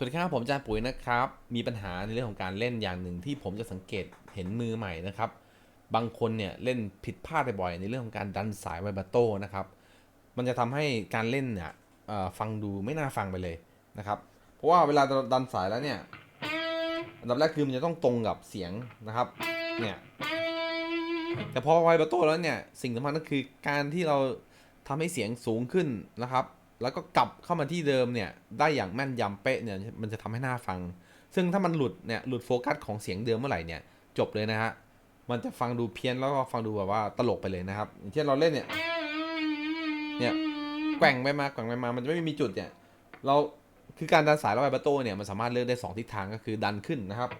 สวัสดีครับผมอาจารย์ปุ๋ยนะครับ มีปัญหาในเรื่องของการเล่นอย่างหนึ่งที่ผมจะสังเกตเห็นมือใหม่นะครับ บางคนเนี่ยเล่นผิดพลาดบ่อยในเรื่องของการดันสายไวบาโต้นะครับ มันจะทำให้การเล่นเนี่ยฟังดูไม่น่าฟังไปเลยนะครับ เพราะว่าเวลาดันสายแล้วเนี่ยอันดับแรกคือมันจะต้องตรงกับเสียงนะครับเนี่ยแต่พอไวบาโต้แล้วเนี่ยสิ่งสำคัญก็คือการที่เราทำให้เสียงสูงขึ้นนะครับ แล้วก็กลับเข้ามาที่เดิมเนี่ย ได้อย่างแม่นยำเป๊ะเนี่ย มันจะทำให้หน่าฟัง ซึ่งถ้ามันหลุดเนี่ย หลุดโฟกัสของเสียงเดิมเมื่อไหร่เนี่ย จบเลยนะฮะ มันจะฟังดูเพี้ยนแล้วก็ฟังดูแบบว่าตลกไปเลยนะครับ อย่างเช่นเราเล่นเนี่ย เนี่ย แกว่งไปมา แกว่งไปมา มันจะไม่มีจุดเนี่ย เรา คือการดันสายแล้วไวบาโต้เนี่ย มันสามารถเลือกได้สองทิศทางก็คือดันขึ้นนะครับ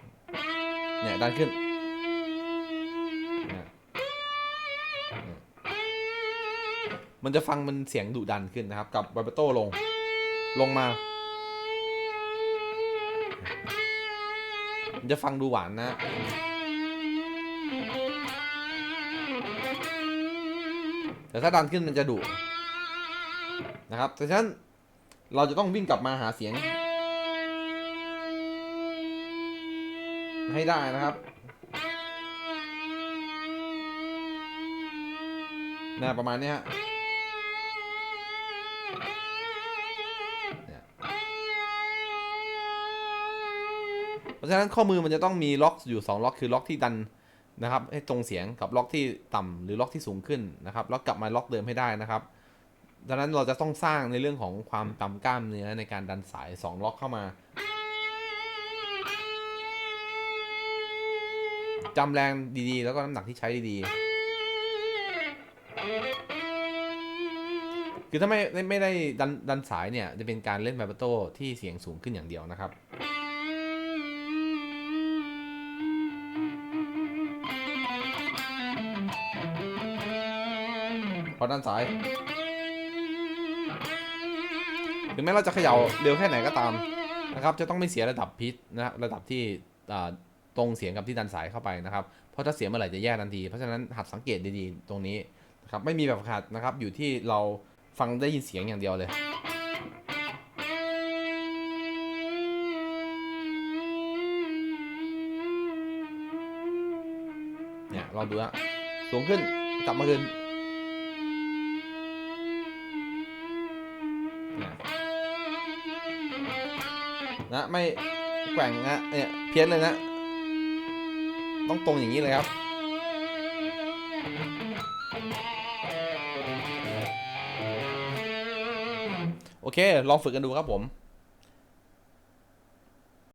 เนี่ย ดันขึ้น มันจะฟังมันเสียงดุดันขึ้นนะครับ กับไวบาโต้ลง ลงมา มันจะฟังดูหวานนะแต่ถ้าดันขึ้นมันจะดุนะครับแต่ฉะนั้นเราจะต้องวิ่งกลับมาหาเสียง ให้ได้นะครับนะประมาณนี้ฮะ เพราะฉะนั้นข้อมือมันจะต้องมีล็อกอยู่ 2 ล็อกคือล็อกที่ดันนะครับ ให้ตรงเสียงกับล็อกที่ต่ำหรือล็อกที่สูงขึ้นนะครับแล้วกลับมาล็อกเดิมให้ได้นะครับดังนั้นเราจะต้องสร้างในเรื่องของความต่ำกล้ามเนื้อในการดันสาย 2 ล็อกเข้ามาจำแรงดีๆ แล้วก็น้ำหนักที่ใช้ดีๆ คือถ้าไม่ไม่ได้ดันดันสายเนี่ย จะเป็นการเล่นไวบโต้ที่เสียงสูงขึ้นอย่างเดียวนะครับ พอด้านซ้ายถึงแม้เราจะเขย่าเร็วแค่ไหนก็ตามนะครับ จะต้องไม่เสียระดับพิชนะครับระดับที่ตรงเสียงกับที่ดันสายเข้าไปนะครับ เพราะถ้าเสียเมื่อไหร่จะแย่ทันที เพราะฉะนั้นหัดสังเกตดีๆ ตรงนี้นะครับไม่มีแบบขาดนะครับอยู่ที่เรา ฟังได้ยินเสียงอย่างเดียวเลยเนี่ยลองดูฮะสูงขึ้นกลับมาขึ้นเนี่ยนะไม่แกว่งนะเนี่ยเพี้ยนเลยนะ ต้องตรงอย่างนี้เลยครับ โอเค ลองฝึกกันดูครับผม